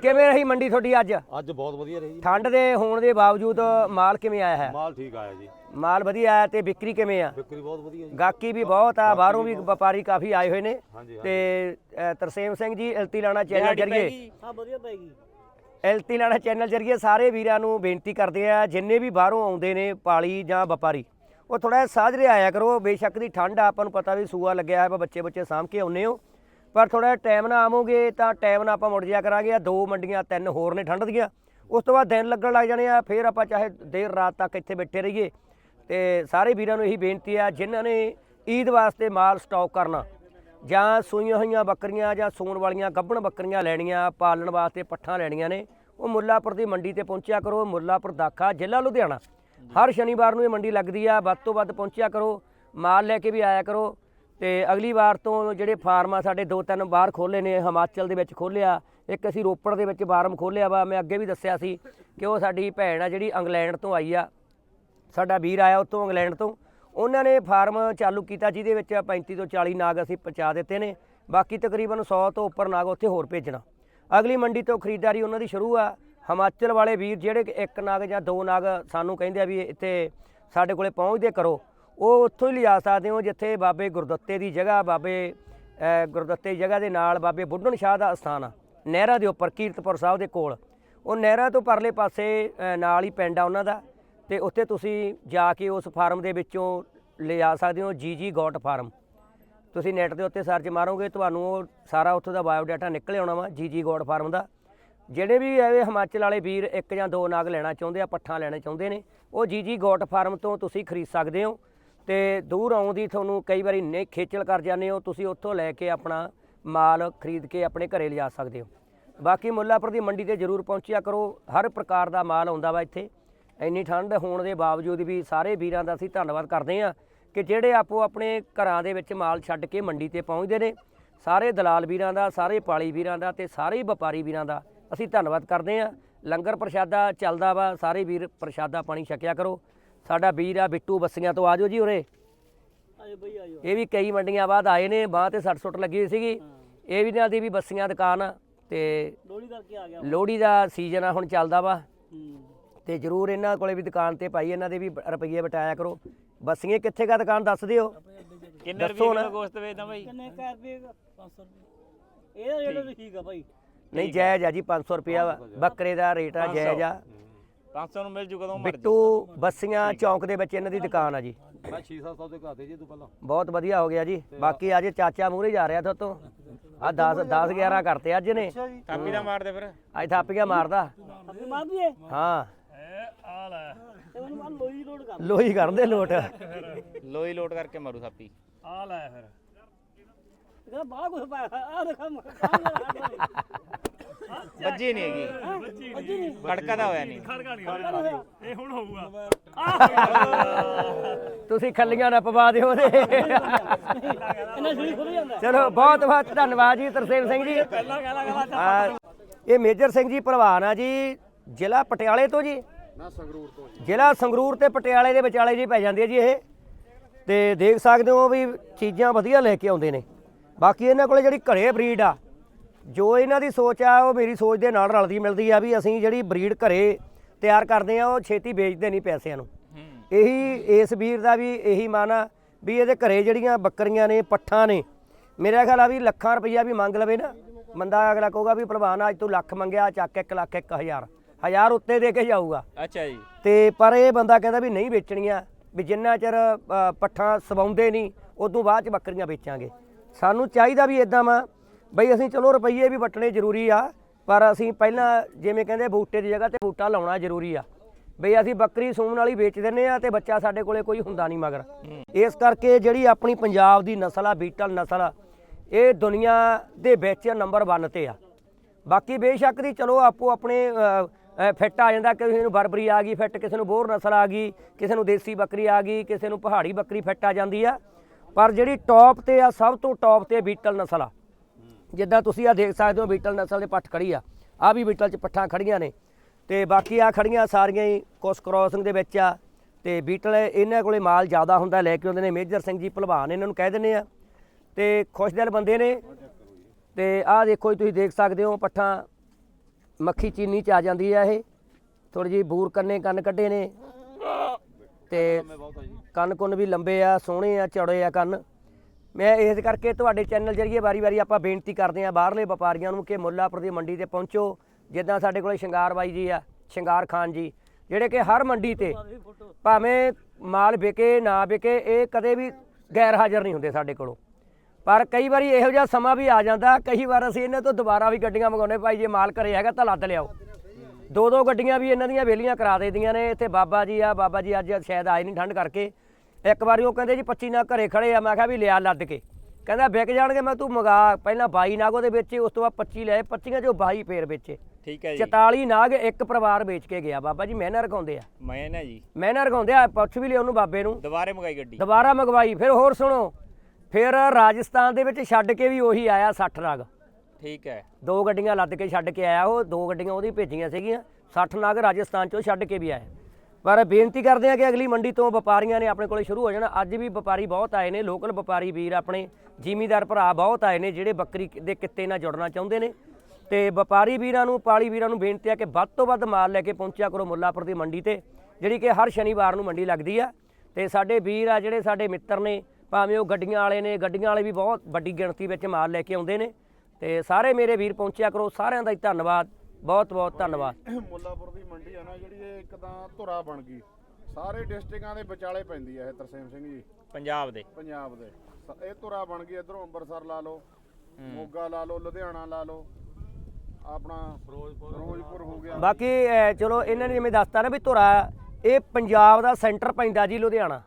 ਕਿਵੇਂ ਰਹੀ ਮੰਡੀ ਤੁਹਾਡੀ ਅੱਜ? ਅੱਜ ਬਹੁਤ ਵਧੀਆ ਰਹੀ ਜੀ। ਠੰਡ ਦੇ ਹੋਣ ਦੇ ਬਾਵਜੂਦ ਮਾਲ ਕਿਵੇਂ ਆਇਆ ਹੈ? ਮਾਲ ਠੀਕ ਆਇਆ ਜੀ। ਮਾਲ ਵਧੀਆ ਆਇਆ ਤੇ ਵਿਕਰੀ ਕਿਵੇਂ ਆ? ਵਿਕਰੀ ਬਹੁਤ ਵਧੀਆ ਜੀ। ਗਾਕੀ ਵੀ ਬਹੁਤ ਆ ਬਾਹਰੋਂ ਵੀ ਵਪਾਰੀ ਕਾਫੀ ਆਏ ਹੋਏ ਨੇ। ਤੇ ਤਰਸੇਮ ਸਿੰਘ ਜੀ ਇਲਤੀ ਲਾਣਾ ਚੈਨਲ ਜਰੀਏ। ਹਾਂ ਵਧੀਆ ਪੈਗੀ ਇਲਤੀ ਲਾਣਾ ਚੈਨਲ ਜਰੀਏ ਸਾਰੇ ਵੀਰਾਂ ਨੂੰ ਬੇਨਤੀ ਕਰਦੇ ਆ ਜਿੰਨੇ ਵੀ ਬਾਹਰੋਂ ਆਉਂਦੇ ਨੇ ਪਾਲੀ ਜਾਂ ਵਪਾਰੀ ਉਹ ਥੋੜਾ ਸਾਜਰੇ ਆਇਆ ਕਰੋ, ਬੇਸ਼ੱਕ ਦੀ ਠੰਡ ਆ, ਆਪਾਂ ਨੂੰ ਪਤਾ ਵੀ ਸੂਆ ਲੱਗਿਆ ਹੈ ਆਪਾਂ ਬੱਚੇ ਬੱਚੇ ਸਾਂਭ ਕੇ ਆਉਨੇ ਹੋ। ਪਰ ਥੋੜਾ ਟਾਈਮ ਨਾ ਆਵੋਗੇ, ਤਾਂ ਟਾਈਮ ਨਾਲ ਆਪਾਂ ਮੁੜ ਜਿਆ ਕਰਾਂਗੇ ਆ ਦੋ ਮੰਡੀਆਂ, ਤਿੰਨ ਹੋਰ ਨੇ ਠੰਡ ਦੀਆਂ। ਉਸ ਤੋਂ ਬਾਅਦ ਦਿਨ ਲੱਗਣ ਲੱਗ ਜਾਣੇ ਆ, ਫਿਰ ਆਪਾਂ ਚਾਹੇ ਦੇਰ ਰਾਤ ਤੱਕ ਇੱਥੇ ਬੈਠੇ ਰਹੀਏ। ਤੇ ਸਾਰੇ ਵੀਰਾਂ ਨੂੰ ਇਹੀ ਬੇਨਤੀ ਆ, ਜਿਨ੍ਹਾਂ ਨੇ ਈਦ ਵਾਸਤੇ ਮਾਲ ਸਟਾਕ ਕਰਨਾ, ਜਾਂ ਸੂਈਆਂ ਹੋਈਆਂ ਬੱਕਰੀਆਂ, ਜਾਂ ਸੂਣ ਵਾਲੀਆਂ ਗੱਭਣ ਬੱਕਰੀਆਂ ਲੈਣੀਆਂ, ਪਾਲਣ ਵਾਸਤੇ ਪੱਠਾਂ ਲੈਣੀਆਂ ਨੇ, ਉਹ ਮੁੱਲਾਪੁਰ ਦੀ ਮੰਡੀ ਤੇ ਪਹੁੰਚਿਆ ਕਰੋ, ਮੁੱਲਾਪੁਰ ਦਾਖਾ, ਜ਼ਿਲ੍ਹਾ ਲੁਧਿਆਣਾ। ਹਰ ਸ਼ਨੀਵਾਰ ਨੂੰ ਇਹ ਮੰਡੀ ਲੱਗਦੀ ਆ, ਵੱਧ ਤੋਂ ਵੱਧ ਪਹੁੰਚਿਆ ਕਰੋ, ਮਾਲ ਲੈ ਕੇ ਵੀ ਆਇਆ ਕਰੋ, ਤੇ ਅਗਲੀ ਵਾਰ ਤੋਂ ਜਿਹੜੇ ਫਾਰਮ ਆ ਸਾਡੇ ਦੋ ਤਿੰਨ ਬਾਹਰ ਖੋਲੇ ਨੇ, ਹਿਮਾਚਲ ਦੇ ਵਿੱਚ ਖੋਲਿਆ ਇੱਕ ਅਸੀਂ ਰੋਪੜ ਦੇ ਵਿੱਚ ਫਾਰਮ ਖੋਲਿਆ ਵਾ, ਮੈਂ ਅੱਗੇ ਵੀ ਦੱਸਿਆ ਸੀ ਕਿ ਉਹ ਸਾਡੀ ਭੈਣ ਆ ਜਿਹੜੀ ਇੰਗਲੈਂਡ ਤੋਂ ਆਈ ਆ, ਸਾਡਾ ਵੀਰ ਆਇਆ ਉੱਥੋਂ ਇੰਗਲੈਂਡ ਤੋਂ, ਉਹਨਾਂ ਨੇ ਫਾਰਮ ਚਾਲੂ ਕੀਤਾ ਜਿਹਦੇ ਵਿੱਚ 35 ਤੋਂ 40 ਨਾਗ ਅਸੀਂ ਪਹੁੰਚਾ ਦਿੱਤੇ ਨੇ, ਬਾਕੀ ਤਕਰੀਬਨ 100 ਤੋਂ ਉੱਪਰ ਨਾਗ ਉੱਥੇ ਹੋਰ ਭੇਜਣਾ। ਅਗਲੀ ਮੰਡੀ ਤੋਂ ਖਰੀਦਦਾਰੀ ਉਹਨਾਂ ਦੀ ਸ਼ੁਰੂ ਆ ਹਿਮਾਚਲ ਵਾਲੇ ਵੀਰ ਜਿਹੜੇ ਇੱਕ ਨਾਗ ਜਾਂ ਦੋ ਨਾਗ ਸਾਨੂੰ ਕਹਿੰਦੇ ਆ ਵੀ ਇੱਥੇ ਸਾਡੇ ਕੋਲੇ ਪਹੁੰਚਦੇ ਕਰੋ, ਉਹ ਉੱਥੋਂ ਹੀ ਲਿਜਾ ਸਕਦੇ ਹੋ ਜਿੱਥੇ ਬਾਬੇ ਗੁਰਦੱਤੇ ਦੀ ਜਗ੍ਹਾ, ਬਾਬੇ ਗੁਰਦੱਤੇ ਦੀ ਜਗ੍ਹਾ ਦੇ ਨਾਲ ਬਾਬੇ ਬੁੱਢਣ ਸ਼ਾਹ ਦਾ ਅਸਥਾਨ ਆ, ਨਹਿਰਾਂ ਦੇ ਉੱਪਰ, ਕੀਰਤਪੁਰ ਸਾਹਿਬ ਦੇ ਕੋਲ। ਉਹ ਨਹਿਰਾਂ ਤੋਂ ਪਰਲੇ ਪਾਸੇ ਨਾਲ ਹੀ ਪਿੰਡ ਆ ਉਹਨਾਂ ਦਾ ਤੇ ਉੱਥੇ ਤੁਸੀਂ ਜਾ ਕੇ ਉਸ ਫਾਰਮ ਦੇ ਵਿੱਚੋਂ ਲਿਜਾ ਸਕਦੇ ਹੋ ਜੀ ਜੀ ਗੋਟ ਫਾਰਮ। ਤੁਸੀਂ ਨੈਟ ਦੇ ਉੱਤੇ ਸਰਚ ਮਾਰੋਗੇ, ਤੁਹਾਨੂੰ ਉਹ ਸਾਰਾ ਉੱਥੋਂ ਦਾ ਬਾਇਓ ਡਾਟਾ ਨਿਕਲ ਆਉਣਾ ਵਾ, ਜੀਜੀ ਗੋਟ ਫਾਰਮ ਦਾ। ਜਿਹੜੇ ਵੀ ਐਵੇਂ ਹਿਮਾਚਲ ਵਾਲੇ ਵੀਰ ਇੱਕ ਜਾਂ ਦੋ ਨਾਗ ਲੈਣਾ ਚਾਹੁੰਦੇ ਆ, ਪੱਠਾ ਲੈਣਾ ਚਾਹੁੰਦੇ ਨੇ, ਉਹ ਜੀਜੀ ਗੋਟ ਫਾਰਮ ਤੋਂ ਤੁਸੀਂ ਖਰੀਦ ਸਕਦੇ ਹੋ। ਤੇ ਦੂਰ ਆਉਣ ਦੀ ਤੁਹਾਨੂੰ ਕਈ ਵਾਰੀ ਨਹੀਂ ਖੇਚਲ ਕਰ ਜਾਂਦੇ ਹੋ, ਤੁਸੀਂ ਉੱਥੋਂ ਲੈ ਕੇ ਆਪਣਾ ਮਾਲ ਖਰੀਦ ਕੇ ਆਪਣੇ ਘਰੇ ਲਿਜਾ ਸਕਦੇ ਹੋ। ਬਾਕੀ ਮੁੱਲਾਪੁਰ ਦੀ ਮੰਡੀ ਤੇ ਜ਼ਰੂਰ ਪਹੁੰਚਿਆ ਕਰੋ, ਹਰ ਪ੍ਰਕਾਰ ਦਾ ਮਾਲ ਆਉਂਦਾ ਵਾ ਇੱਥੇ। ਇੰਨੀ ਠੰਡ ਹੋਣ ਦੇ ਬਾਵਜੂਦ ਵੀ ਸਾਰੇ ਵੀਰਾਂ ਦਾ ਅਸੀਂ ਧੰਨਵਾਦ ਕਰਦੇ ਹਾਂ ਕਿ ਜਿਹੜੇ ਆਪੋ ਆਪਣੇ ਘਰਾਂ ਦੇ ਵਿੱਚ ਮਾਲ ਛੱਡ ਕੇ ਮੰਡੀ ਤੇ ਪਹੁੰਚਦੇ ਨੇ। ਸਾਰੇ ਦਲਾਲ ਵੀਰਾਂ ਦਾ, ਸਾਰੇ ਪਾਲੀ ਵੀਰਾਂ ਦਾ ਤੇ ਸਾਰੇ ਹੀ ਵਪਾਰੀ ਵੀਰਾਂ ਦਾ ਅਸੀਂ ਧੰਨਵਾਦ ਕਰਦੇ ਹਾਂ। ਲੰਗਰ ਪ੍ਰਸ਼ਾਦਾ ਚੱਲਦਾ ਵਾ ਸਾਰੇ ਵੀਰ ਪ੍ਰਸ਼ਾਦਾ ਪਾਣੀ ਛਕਿਆ ਕਰੋ। ਸਾਡਾ ਵੀਰ ਆ ਬਿੱਟੂ ਬੱਸੀਆਂ ਤੋਂ ਆਜੋ ਜੀ ਉਰੇ। ਆਜੋ ਬਈ ਆਜੋ। ਇਹ ਵੀ ਕਈ ਮੰਡੀਆਂ ਬਾਅਦ ਆਏ ਨੇ ਬਾਹ ਤੇ ਸੱਟ ਸੁੱਟ ਲੱਗੀ ਹੋਈ ਸੀਗੀ। ਇਹ ਵੀ ਇਹਨਾਂ ਦੀ ਵੀ ਬੱਸੀਆਂ ਦੁਕਾਨ ਆ ਤੇ ਲੋੜੀ ਕਰਕੇ ਆ ਗਿਆ? ਲੋਹੜੀ ਦਾ ਸੀਜ਼ਨ ਆ ਹੁਣ ਚੱਲਦਾ ਵਾ। ਤੇ ਜਰੂਰ ਇਹਨਾਂ ਕੋਲੇ ਵੀ ਦੁਕਾਨ ਤੇ ਭਾਈ ਇਹਨਾਂ ਦੇ ਵੀ ਰੁਪਈਏ ਬਟਾਇਆ ਕਰੋ। ਬੱਸੀਆਂ ਕਿੱਥੇ ਕਾ ਦੁਕਾਨ ਦੱਸ ਦਿਓ। ਕਿੰਨੇ ਰੁਪਏ। ਕਿਲੋ ਗੋਸ਼ਤ ਵੇਚਦਾ ਬਾਈ? ਕਿੰਨੇ ਕਾ ਰੁਪਏ? 500 ਰੁਪਏ। ਇਹਦਾ ਰੇਟ ਵੀ ਠੀਕ ਆ ਭਾਈ ਨਹੀਂ ਜਾਇਜ਼ ਆ ਜੀ 500 ਰੁਪਿਆ ਬੱਕਰੇ ਦਾ ਰੇਟ ਆ ਜਾਇਜ਼ ਆ। 500 ਨੂੰ ਮਿਲ ਜੂ ਕਦੋਂ ਮਰਜ਼ੀ ਬਿੱਟੂ ਬੱਸੀਆਂ ਚੌਂਕ ਦੇ ਵਿੱਚ ਇਹਨਾਂ ਦੀ ਦੁਕਾਨ ਆ ਜੀ। ਮੈਂ 6-700 ਦੇ ਘਾਤੇ ਜੀ ਤੂੰ ਪਹਿਲਾਂ। ਬਹੁਤ ਵਧੀਆ ਹੋ ਗਿਆ ਜੀ। ਬਾਕੀ ਅੱਜ ਚਾਚਾ ਮੂਹਰੇ ਜਾ ਰਿਹਾ ਤੁਹਾਤੋਂ ਆ 10 10 11 ਕਰਤੇ ਅੱਜ ਨੇ ਥਾਪੀ ਦਾ ਮਾਰ ਦੇ ਫਿਰ। ਅੱਜ ਥਾਪੀਆਂ ਮਾਰਦਾ। ਅੱਗੇ ਮਾਰ ਦਈਏ ਹਾਂ ਆ ਲੈ। ਤੇ ਮੈਨੂੰ ਮਾਰ ਲੋਈ ਲੋਡ ਕਰ ਲੋਹੀ ਕਰਦੇ ਲੋਟ। ਲੋਈ ਲੋਡ ਕਰਕੇ ਮਾਰੂ ਥਾਪੀ। ਆ ਲੈ ਫਿਰ। ਕਹਿੰਦਾ ਬਾਹਰ ਕੁਝ ਪਾਇਆ ਆ ਦੇਖਾ ਵੱਜੀ ਨਹੀਂ ਹੈਗੀ। ਅੱਜੀ ਨਹੀਂ ਖੜਕਾ ਦਾ ਹੋਇਆ। ਨਹੀਂ ਇਹ ਹੁਣ ਹੋਊਗਾ। ਤੁਸੀਂ ਖੱਲੀਆਂ ਨਾ ਪਵਾ ਦਿਓ ਉਹਦੇ। ਇਹਨਾਂ ਸੂਈ ਖੁੱਲ ਜਾਂਦਾ। ਚਲੋ ਬਹੁਤ ਬਹੁਤ ਧੰਨਵਾਦ ਜੀ ਤਰਸੇਮ ਸਿੰਘ ਜੀ। ਆ, ਇਹ ਮੇਜਰ ਸਿੰਘ ਜੀ ਭਲਵਾਨ ਆ ਜੀ ਜ਼ਿਲ੍ਹਾ ਪਟਿਆਲੇ ਤੋਂ ਜੀ। ਨਾ ਸੰਗਰੂਰ ਤੋਂ ਜੀ। ਜ਼ਿਲ੍ਹਾ ਸੰਗਰੂਰ ਤੇ ਪਟਿਆਲੇ ਦੇ ਵਿਚਾਲੇ ਜੀ ਪੈ ਜਾਂਦੀ ਹੈ ਜੀ ਇਹ। ਤੇ ਦੇਖ ਸਕਦੇ ਹੋ ਵੀ ਚੀਜ਼ਾਂ ਵਧੀਆ ਲੈ ਕੇ ਆਉਂਦੇ ਨੇ। ਬਾਕੀ ਇਹਨਾਂ ਕੋਲੇ ਜਿਹੜੀ ਘਰੇ ਬਰੀਡ ਆ ਜੋ ਇਹਨਾਂ ਦੀ ਸੋਚ ਆ ਉਹ ਮੇਰੀ ਸੋਚ ਦੇ ਨਾਲ ਰਲਦੀ ਮਿਲਦੀ ਆ ਵੀ ਅਸੀਂ ਜਿਹੜੀ ਬਰੀਡ ਘਰੇ ਤਿਆਰ ਕਰਦੇ ਆ ਉਹ ਛੇਤੀ ਵੇਚਦੇ ਨਹੀਂ ਪੈਸਿਆਂ ਨੂੰ। ਇਹੀ ਇਸ ਵੀਰ ਦਾ ਵੀ ਇਹੀ ਮਨ ਆ ਵੀ ਇਹਦੇ ਘਰੇ ਜਿਹੜੀਆਂ ਬੱਕਰੀਆਂ ਨੇ ਪੱਠਾਂ ਨੇ ਮੇਰਾ ਖਿਆਲ ਆ ਵੀ ਲੱਖਾਂ ਰੁਪਈਆ ਵੀ ਮੰਗ ਲਵੇ ਨਾ। ਬੰਦਾ ਅਗਲਾ ਕਹੂਗਾ ਵੀ ਭਲਵਾਨ ਅੱਜ ਤੂੰ ਲੱਖ ਮੰਗਿਆ ਚੱਕ 1 ਲੱਖ 1000 ਹਜ਼ਾਰ। ਉੱਤੇ ਦੇ ਕੇ ਜਾਊਗਾ। ਅੱਛਾ ਜੀ। ਤੇ ਪਰ ਇਹ ਬੰਦਾ ਕਹਿੰਦਾ ਵੀ ਨਹੀਂ ਵੇਚਣੀਆਂ ਵੀ ਜਿੰਨਾ ਚਿਰ ਪੱਠਾਂ ਸਵਾਉਂਦੇ ਨਹੀਂ ਉਦੋਂ ਬਾਅਦ ਚ ਬੱਕਰੀਆਂ ਵੇਚਾਂਗੇ। ਸਾਨੂੰ ਚਾਹੀਦਾ ਵੀ ਇਦਾਂ ਵਾ ਬਈ ਅਸੀਂ ਚਲੋ ਰੁਪਈਏ ਵੀ ਵੱਟਣੇ ਜ਼ਰੂਰੀ ਆ, ਪਰ ਅਸੀਂ ਪਹਿਲਾਂ ਜਿਵੇਂ ਕਹਿੰਦੇ ਬੂਟੇ ਦੀ ਜਗ੍ਹਾ ਤੇ ਬੂਟਾ ਲਾਉਣਾ ਜ਼ਰੂਰੀ ਆ। ਬਈ ਅਸੀਂ ਬੱਕਰੀ ਸੂਣ ਵਾਲੀ ਵੇਚ ਦਿੰਨੇ ਆ ਤੇ ਬੱਚਾ ਸਾਡੇ ਕੋਲੇ ਕੋਈ ਹੁੰਦਾ ਨਹੀਂ ਮਗਰ। ਇਸ ਕਰਕੇ ਜਿਹੜੀ ਆਪਣੀ ਪੰਜਾਬ ਦੀ ਨਸਲ ਆ, ਬੀਟਲ ਨਸਲ ਆ, ਇਹ ਦੁਨੀਆ ਦੇ ਵਿੱਚ ਨੰਬਰ 1 ਤੇ ਆ। ਬਾਕੀ ਬੇਸ਼ੱਕ ਦੀ ਚਲੋ ਆਪੋ ਆਪਣੇ ਫਿੱਟ ਆ ਜਾਂਦਾ, ਕਿਸੇ ਨੂੰ ਬਰਬਰੀ ਆ ਗਈ ਫਿੱਟ ਕਿਸੇ ਨੂੰ ਬੋਰ ਨਸਲ ਆ ਗਈ, ਕਿਸੇ ਨੂੰ ਦੇਸੀ ਬੱਕਰੀ ਆ ਗਈ, ਕਿਸੇ ਨੂੰ ਪਹਾੜੀ ਬੱਕਰੀ ਫਿੱਟ ਆ ਜਾਂਦੀ ਆ। ਪਰ ਜਿਹੜੀ ਟੌਪ ਤੇ ਆ, ਸਭ ਤੋਂ ਟੌਪ ਤੇ ਬੀਟਲ ਨਸਲ ਆ। ਜਿੱਦਾਂ ਤੁਸੀਂ ਆ ਦੇਖ ਸਕਦੇ ਹੋ ਬੀਟਲ ਨਸਲ ਦੇ ਪੱਠ ਖੜੀ ਆ। ਆ ਵੀ ਬੀਟਲ ਚ ਪੱਠਾਂ ਖੜੀਆਂ ਨੇ। ਤੇ ਬਾਕੀ ਆ ਖੜੀਆਂ ਸਾਰੀਆਂ ਹੀ ਕੁਸ ਕ੍ਰੋਸਿੰਗ ਦੇ ਵਿੱਚ ਆ। ਤੇ ਬੀਟਲ ਇਹਨਾਂ ਕੋਲੇ ਮਾਲ ਜ਼ਿਆਦਾ ਹੁੰਦਾ, ਲੈ ਕੇ ਆਉਂਦੇ ਨੇ। ਮੇਜਰ ਸਿੰਘ ਜੀ ਭਲਵਾਨ ਇਹਨਾਂ ਨੂੰ ਕਹਿ ਦਿੰਦੇ ਆ। ਤੇ ਖੁਸ਼ਦਿਲ ਬੰਦੇ ਨੇ। ਤੇ ਆਹ ਦੇਖੋ ਜੀ, ਤੁਸੀਂ ਦੇਖ ਸਕਦੇ ਹੋ ਪੱਠਾਂ। ਮੱਖੀ ਚੀਨੀ ਚ ਆ ਜਾਂਦੀ ਆ ਇਹ। ਥੋੜੀ ਜੀ ਬੂਰ ਕੰਨੇ ਕੰਨ ਕੱਢੇ ਨੇ। ਤੇ ਕੰਨ ਕੁੰਨ ਵੀ ਲੰਬੇ ਆ, ਸੋਹਣੇ ਆ, ਚੌੜੇ ਆ ਕੰਨ। ਮੈਂ ਇਸ ਕਰਕੇ ਤੁਹਾਡੇ ਚੈਨਲ ਜਰੀਏ ਵਾਰੀ-ਵਾਰੀ ਆਪਾਂ ਬੇਨਤੀ ਕਰਦੇ ਆ ਬਾਹਰਲੇ ਵਪਾਰੀਆਂ ਨੂੰ ਕਿ ਮੁੱਲਾਪੁਰ ਦੀ ਮੰਡੀ ਤੇ ਪਹੁੰਚੋ, ਜਿੱਦਾਂ ਸਾਡੇ ਕੋਲੇ ਸ਼ਿੰਗਾਰ ਬਾਈ ਜੀ ਆ, ਸ਼ਿੰਗਾਰ ਖਾਨ ਜੀ, ਜਿਹੜੇ ਕਿ ਹਰ ਮੰਡੀ ਤੇ ਭਾਵੇਂ ਮਾਲ ਵਿਕੇ, ਨਾ ਵਿਕੇ, ਇਹ ਕਦੇ ਵੀ ਗੈਰ ਹਾਜ਼ਰ ਨਹੀਂ ਹੁੰਦੇ ਸਾਡੇ ਕੋਲੋਂ। ਪਰ ਕਈ ਵਾਰੀ ਇਹੋ ਜਿਹਾ ਸਮਾਂ ਵੀ ਆ ਜਾਂਦਾ, ਕਈ ਵਾਰ ਅਸੀਂ ਇਹਨਾਂ ਤੋਂ ਦੁਬਾਰਾ ਵੀ ਗੱਡੀਆਂ ਮੰਗਾਉਨੇ ਭਾਈ ਜੇ ਮਾਲ ਘਰੇ ਹੈਗਾ ਤਾਂ ਲੱਦ ਲਿਆਓ। ਦੋ ਦੋ ਗੱਡੀਆਂ ਵੀ ਇਹਨਾਂ ਦੀਆਂ ਵੇਲੀਆਂ ਕਰਾ ਦੇਦੀਆਂ ਨੇ, ਇੱਥੇ ਬਾਬਾ ਜੀ ਆ, ਬਾਬਾ ਜੀ ਅੱਜ ਸ਼ਾਇਦ ਆਏ ਨਹੀਂ ਠੰਡ ਕਰਕੇ। ਇੱਕ ਵਾਰੀ ਉਹ ਕਹਿੰਦੇ ਜੀ 25 ਨਾ ਘਰੇ ਖੜੇ ਆ ਮੈਂ ਕਿਹਾ ਵੀ ਲਿਆ ਲੱਦ ਕੇ। ਕਹਿੰਦਾ ਵਿਕ ਜਾਣਗੇ ਮੈਂ ਤੂੰ ਮੰਗਾ ਪਹਿਲਾਂ 22 ਨਾਗ ਉਹਦੇ ਵੇਚੇ ਉਸ ਤੋਂ ਬਾਅਦ 25 ਲਏ 25 ਚੋਂ 22 ਫੇਰ ਵੇਚੇ। ਠੀਕ ਹੈ ਜੀ। 44 ਨਾਗ ਇੱਕ ਪਰਿਵਾਰ ਵੇਚ ਕੇ ਗਿਆ ਬਾਬਾ ਜੀ ਮਿਹਨਤ ਰਖਾਉਂਦੇ ਆ। ਮੈਂ ਨਾ ਜੀ। ਮਿਹਨਤ ਰਖਾਉਂਦੇ ਆ ਪੁੱਛ ਵੀ ਲਿਓ ਉਹਨੂੰ ਬਾਬੇ ਨੂੰ। ਦੁਬਾਰੇ ਮਗਾਈ ਗੱਡੀ। ਦੁਬਾਰਾ ਮੰਗਵਾਈ ਫਿਰ ਹੋਰ ਸੁਣੋ। ਫਿਰ ਰਾਜਸਥਾਨ ਦੇ ਵਿੱਚ ਛੱਡ ਕੇ ਵੀ ਉਹੀ ਆਇਆ 60 ਨਾਗ। ਠੀਕ ਹੈ। ਦੋ ਗੱਡੀਆਂ ਲੱਦ ਕੇ ਛੱਡ ਕੇ ਆਇਆ ਉਹ ਦੋ ਗੱਡੀਆਂ ਉਹਦੀ ਭੇਜੀਆਂ ਸੀਗੀਆਂ 60 ਨਾਗ ਰਾਜਸਥਾਨ ਚੋਂ ਛੱਡ ਕੇ ਵੀ ਆਇਆ। ਪਰ ਬੇਨਤੀ ਕਰਦੇ ਆ ਕਿ ਅਗਲੀ ਮੰਡੀ ਤੋਂ ਵਪਾਰੀਆਂ ਨੇ ਆਪਣੇ ਕੋਲੇ ਸ਼ੁਰੂ ਹੋ ਜਾਣਾ। ਅੱਜ ਵੀ ਵਪਾਰੀ ਬਹੁਤ ਆਏ ਨੇ, ਲੋਕਲ ਵਪਾਰੀ ਵੀਰ ਆਪਣੇ, ਜ਼ਿਮੀਦਾਰ ਭਰਾ ਬਹੁਤ ਆਏ ਨੇ, ਜਿਹੜੇ ਬੱਕਰੀ ਦੇ ਕਿੱਤੇ ਨਾਲ ਜੁੜਨਾ ਚਾਹੁੰਦੇ ਨੇ। ਤੇ ਵਪਾਰੀ ਵੀਰਾਂ ਨੂੰ, ਪਾਲੀ ਵੀਰਾਂ ਨੂੰ ਬੇਨਤੀ ਆ ਕਿ ਵੱਧ ਤੋਂ ਵੱਧ ਮਾਲ ਲੈ ਕੇ ਪਹੁੰਚਿਆ ਕਰੋ ਮੁੱਲਾਪੁਰ ਦੀ ਮੰਡੀ ਤੇ, ਜਿਹੜੀ ਕਿ ਹਰ ਸ਼ਨੀਵਾਰ ਨੂੰ ਮੰਡੀ ਲੱਗਦੀ ਆ। ਤੇ ਸਾਡੇ ਵੀਰ ਆ, ਜਿਹੜੇ ਸਾਡੇ ਮਿੱਤਰ ਨੇ, ਭਾਵੇਂ ਉਹ ਗੱਡੀਆਂ ਵਾਲੇ ਨੇ, ਗੱਡੀਆਂ ਵਾਲੇ ਵੀ ਬਹੁਤ ਵੱਡੀ ਗਿਣਤੀ ਵਿੱਚ ਮਾਲ ਲੈ ਕੇ ਆਉਂਦੇ ਨੇ। ਤੇ ਸਾਰੇ ਮੇਰੇ ਵੀਰ ਪਹੁੰਚਿਆ ਕਰੋ, ਸਾਰਿਆਂ ਦਾ ਹੀ ਧੰਨਵਾਦ। ਬਹੁਤ ਬਹੁਤ ਧੰਨਵਾਦ। ਮੁੱਲਾਪੁਰ ਦੀ ਮੰਡੀ ਆ ਨਾ ਜਿਹੜੀ ਇਹ ਇੱਕ ਤਾਂ ਧੁਰਾ ਬਣ ਗਈ। ਸਾਰੇ ਡਿਸਟ੍ਰਿਕਾਂ ਦੇ ਵਿਚਾਲੇ ਪੈਂਦੀ ਹੈ ਇਹ ਤਰਸੇਮ ਸਿੰਘ ਜੀ। ਪੰਜਾਬ ਦੇ। ਪੰਜਾਬ ਦੇ। ਸ- ਇਹ ਤੁਰਾ ਬਣ ਗਈ ਇਧਰੋਂ ਅੰਮ੍ਰਿਤਸਰ ਲਾ ਲਓ ਮੋਗਾ ਲਾ ਲਓ ਲੁਧਿਆਣਾ ਲਾ ਲਓ ਆਪਣਾ ਫਿਰੋਜ਼ਪੁਰ ਹੋ ਗਿਆ। ਬਾਕੀ ਅਹ, ਚਲੋ ਇਹਨਾਂ ਨੇ ਜਿਵੇਂ ਦੱਸਤਾ ਨਾ ਵੀ ਧੁਰਾ ਇਹ ਪੰਜਾਬ ਦਾ ਸੈਂਟਰ ਪੈਂਦਾ ਜੀ ਲੁਧਿਆਣਾ।